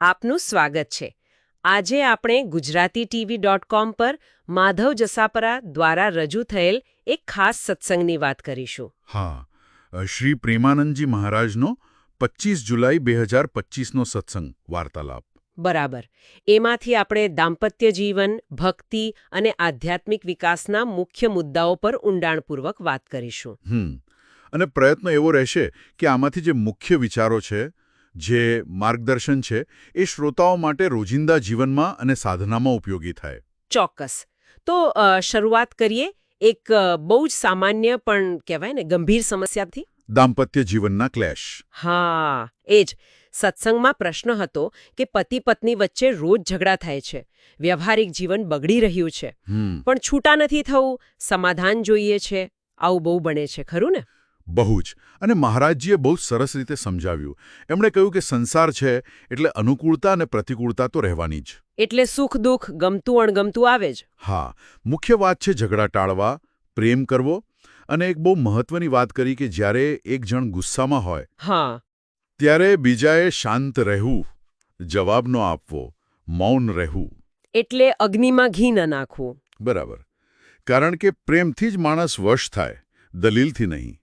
આપનું સ્વાગત છે. આજે આપણે ગુજરાતી ટીવી ડોટ કોમ પર માધવ જસાપરા દ્વારા રજૂ થયેલ એક ખાસ સત્સંગની વાત કરીશું. હા શ્રી પ્રેમાનંદજી મહારાજનો પચીસ જુલાઈ બે હજાર પચીસનો સત્સંગ વાર્તાલાપ. બરાબર. એમાંથી આપણે દાંપત્ય જીવન ભક્તિ અને આધ્યાત્મિક વિકાસના મુખ્ય મુદ્દાઓ પર ઊંડાણપૂર્વક વાત કરીશું. હમ. અને પ્રયત્ન એવો રહેશે કે આમાંથી જે મુખ્ય વિચારો છે જે માર્ગદર્શન છે એ શ્રોતાઓ માટે રોજિંદા જીવનમાં અને સાધનામાં ઉપયોગી થાય. ચોક્કસ. તો શરૂઆત કરીએ એક બહુ જ સામાન્ય પણ કહેવાય ને ગંભીર સમસ્યાથી. દાંપત્ય જીવનના ક્લેશ. હા એ જ. સત્સંગમાં પ્રશ્ન હતો કે પતિ પત્ની વચ્ચે રોજ ઝઘડા થાય છે. વ્યવહારિક જીવન બગડી રહ્યું છે. પણ છૂટા નથી થવું સમાધાન જોઈએ છે. આવું બહુ બને છે ખરું ને? બહુ જ. અને મહારાજજીએ બહુ સરસ રીતે સમજાવ્યું. એમણે કહ્યું કે સંસાર છે એટલે અનુકૂળતા અને પ્રતિકૂળતા તો રહેવાની જ. એટલે સુખ દુઃખ ગમતું અણગમતું આવે જ. હા મુખ્ય વાત છે ઝઘડા ટાળવા પ્રેમ કરવો અને એક બહુ મહત્વની વાત કરી કે જ્યારે એક જણ ગુસ્સામાં હોય હા. ત્યારે બીજાએ શાંત રહેવું જવાબ ન આપવો મૌન રહેવું. એટલે અગ્નિમાં ઘી ન નાખવું. બરાબર. કારણ કે પ્રેમથી જ માણસ વશ થાય દલીલથી નહીં.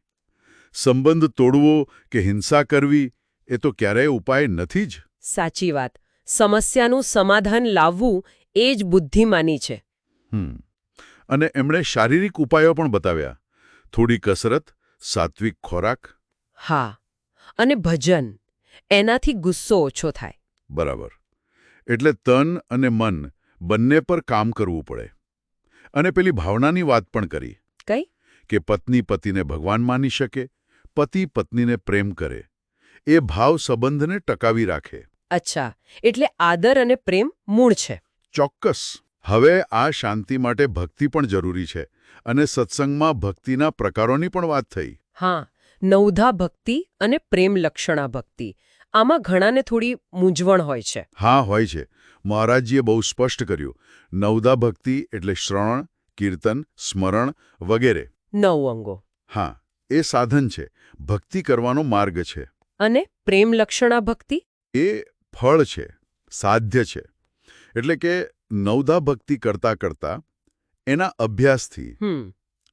સંબંધ તોડવો કે હિંસા કરવી એ તો ક્યારેય ઉપાય નથી જ. સાચી વાત. સમસ્યાનું સમાધાન લાવવું એ જ બુદ્ધિમાની છે. અને એમણે શારીરિક ઉપાયો પણ બતાવ્યા. થોડી કસરત સાત્વિક ખોરાક. હા. અને ભજન. એનાથી ગુસ્સો ઓછો થાય. બરાબર. એટલે તન અને મન બંને પર કામ કરવું પડે. અને પેલી ભાવનાની વાત પણ કરી. કઈ? કે પત્ની પતિને ભગવાન માની શકે પતિ પત્નીને પ્રેમ કરે. એ ભાવ સંબંધને ટકાવી રાખે. અચ્છા એટલે આદર અને પ્રેમ મૂળ છે. ચોક્કસ. હવે આ શાંતિ માટે ભક્તિ પણ જરૂરી છે અને સત્સંગમાં ભક્તિના પ્રકારોની પણ વાત થઈ. હા નવધા ભક્તિ અને પ્રેમ લક્ષણા ભક્તિ. આમાં ઘણાને થોડી મૂંઝવણ હોય છે. હા હોય છે. મહારાજજીએ બહુ સ્પષ્ટ કર્યું. નવધા ભક્તિ એટલે શ્રવણ કીર્તન સ્મરણ વગેરે. નવ અંગો. હા. એ સાધન છે. ભક્તિ કરવાનો માર્ગ છે. અને પ્રેમ લક્ષણા ભક્તિ? એ ફળ છે. સાધ્ય છે. એટલે કે નવધા ભક્તિ કરતા કરતા એના અભ્યાસથી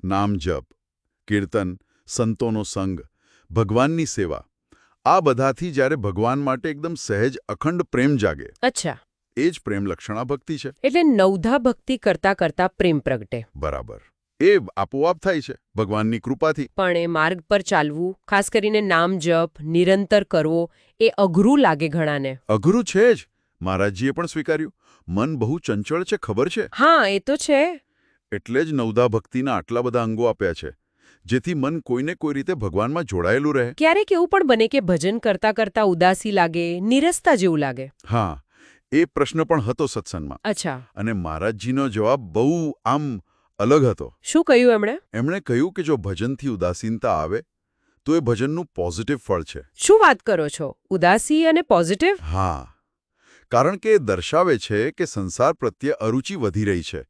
નામ જપ કીર્તન સંતોનો સંગ ભગવાનની સેવા આ બધાથી જ્યારે ભગવાન માટે એકદમ સહેજ અખંડ પ્રેમ જાગે અચ્છા. એ જ પ્રેમ લક્ષણા ભક્તિ છે. એટલે નવધા ભક્તિ કરતા કરતા પ્રેમ પ્રગટે. બરાબર. એ આપોઆપ થાય છે ભગવાનની કૃપાથી. પણ એ માર્ગ પર ચાલવું ખાસ કરીને નામ જપ નિરંતર કરવો એ અઘરું લાગે ઘણાને. અઘરું છે જ. મહારાજજીએ પણ સ્વીકાર્યું. મન બહુ ચંચળ છે ખબર છે? હા એ તો છે. એટલે જ નવદા ભક્તિના આટલા બધા અંગો આપ્યા છે જેથી મન કોઈને કોઈ રીતે ભગવાનમાં જોડાયેલું રહે. ક્યારેક એવું પણ બને કે ભજન કરતા કરતા ઉદાસી લાગે નિરસતા જેવું લાગે. હા એ પ્રશ્ન પણ હતો સત્સંગમાં. અચ્છા. અને મહારાજજીનો જવાબ બહુ આમ અલગ હતો. શું કહ્યું એમણે? એમણે કહ્યું કે જો ભજનથી ઉદાસીનતા આવે તો એ ભજનનું પોઝિટિવ ફળ છે. શું વાત કરો છો? ઉદાસી અને પોઝિટિવ હા. કારણ કે એ દર્શાવે છે કે સંસાર પ્રત્યે અરુચિ વધી રહી છે.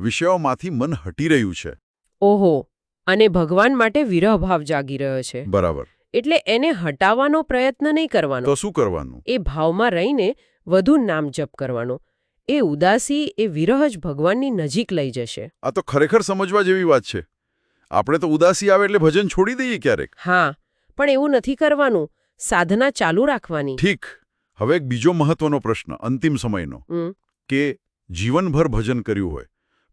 વિષયોમાંથી મન હટી રહ્યું છે. ઓહો. અને ભગવાન માટે વિરહભાવ જાગી રહ્યો છે. બરાબર. એટલે એને હટાવવાનો પ્રયત્ન નહીં કરવાનો. તો શું કરવાનું? એ ભાવમાં રહીને વધુ નામ જપ કરવાનો. એ ઉદાસી એ વિરહ જ ભગવાનની નજીક લઈ જશે. આ તો ખરેખર સમજવા જેવી વાત છે. આપણે તો ઉદાસી આવે એટલે ભજન છોડી દઈએ ક્યારેક. હા પણ એવું નથી કરવાનું. સાધના ચાલુ રાખવાની. ઠીક. હવે એક બીજો મહત્વનો પ્રશ્ન અંતિમ સમયનો. કે જીવનભર ભજન કર્યું હોય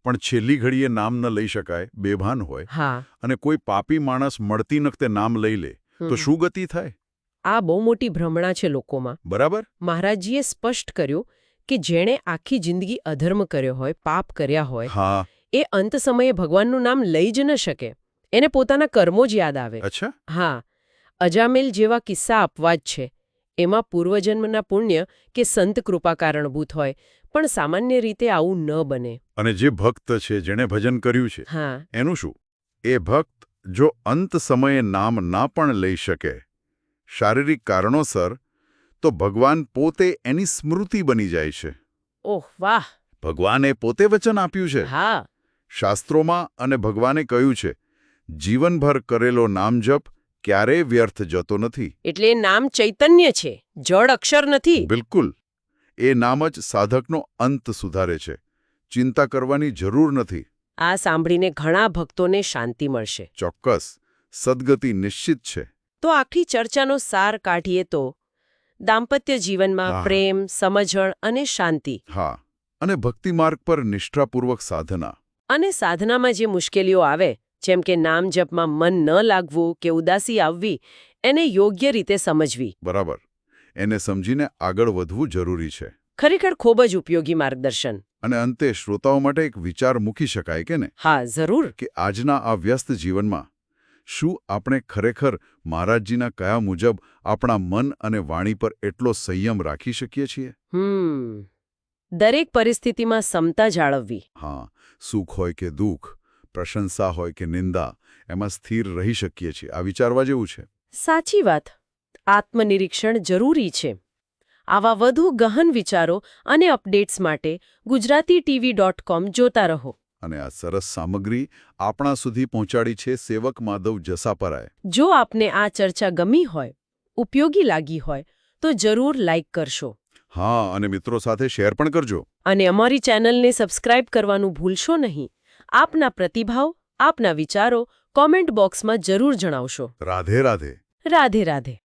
પણ છેલ્લી ઘડીએ નામ ન લઈ શકાય બેભાન હોય હા. અને કોઈ પાપી માણસ મળતી નખતે નામ લઈ લે તો શું ગતિ થાય? આ બહુ મોટી ભ્રમણા છે લોકોમાં. બરાબર? મહારાજજીએ સ્પષ્ટ કર્યું કે જેણે આખી જિંદગી અધર્મ કર્યો હોય પાપ કર્યા હોય હા. એ અંત સમયે ભગવાનનું નામ લઈ જ ન શકે. એને પોતાના કર્મો જ યાદ આવે. અચ્છા. હા. અજામેલ જેવા કિસ્સા અપવાદ છે. એમાં પૂર્વજન્મના પુણ્ય કે સંત કૃપા કારણભૂત હોય પણ સામાન્ય રીતે આવું ન બને. અને જે ભક્ત છે જેણે ભજન કર્યું છે હા. એનું શું? એ ભક્ત જો અંત સમયે નામ ના પણ લઈ શકે શારીરિક કારણોસર તો ભગવાન પોતે એની સ્મૃતિ બની જાય છે. ઓહ વાહ. ભગવાને પોતે વચન આપ્યું છે. હા. શાસ્ત્રોમાં અને ભગવાને કહ્યું છે જીવનભર કરેલો નામજપ ક્યારેય વ્યર્થ જતો નથી. એટલે નામ ચૈતન્ય છે જળ અક્ષર નથી. બિલકુલ. એ નામ જ સાધકનો અંત સુધારે છે. ચિંતા કરવાની જરૂર નથી. આ સાંભળીને ઘણા ભક્તોને શાંતિ મળશે. ચોક્કસ. સદગતિ નિશ્ચિત છે. તો આખી ચર્ચાનો સાર કાઢીએ તો? દાંપત્ય જીવનમાં પ્રેમ સમજણ અને શાંતિ. હા અને ભક્તિ માર્ગ પર નિષ્ઠાપૂર્વક સાધના. અને સાધનામાં જે મુશ્કેલીઓ આવે જેમ કે નામ જપમાં મન ન લાગવું કે ઉદાસી આવવી એને યોગ્ય રીતે સમજવી. બરાબર. એને સમજીને આગળ વધવું જરૂરી છે. ખરેખર ખૂબ જ ઉપયોગી માર્ગદર્શન. અને અંતે શ્રોતાઓ માટે એક વિચાર મૂકી શકાય કે ને હા જરૂર. કે આજના આ વ્યસ્ત જીવનમાં શું આપણે ખરેખર મહારાજજીના કયા મુજબ આપણા મન અને વાણી પર એટલો સંયમ રાખી શકીએ છીએ? હમ દરેક પરિસ્થિતિમાં સમતા જાળવવી. હા સુખ હોય કે દુઃખ પ્રશંસા હોય કે નિંદા એમાં સ્થિર રહી શકીએ છીએ. આ વિચારવા જેવું છે. સાચી વાત. આત્મનિરીક્ષણ જરૂરી છે. આવા વધુ ગહન વિચારો અને અપડેટ્સ માટે ગુજરાતી ટીવી ડોટ કોમ જોતા રહો. અને આ સરસ સામગ્રી આપણા સુધી પહોંચાડી છે સેવક માધવ જસાપરાએ. જો આપને આ ચર્ચા ગમી હોય ઉપયોગી લાગી હોય તો જરૂર લાઇક કરશો. હા અને મિત્રો સાથે શેર પણ કરજો. અને અમારી ચેનલને સબસ્ક્રાઇબ કરવાનું ભૂલશો નહીં. આપના પ્રતિભાવ આપના વિચારો કોમેન્ટ બોક્સમાં જરૂર જણાવશો. રાધે રાધે. રાધે રાધે.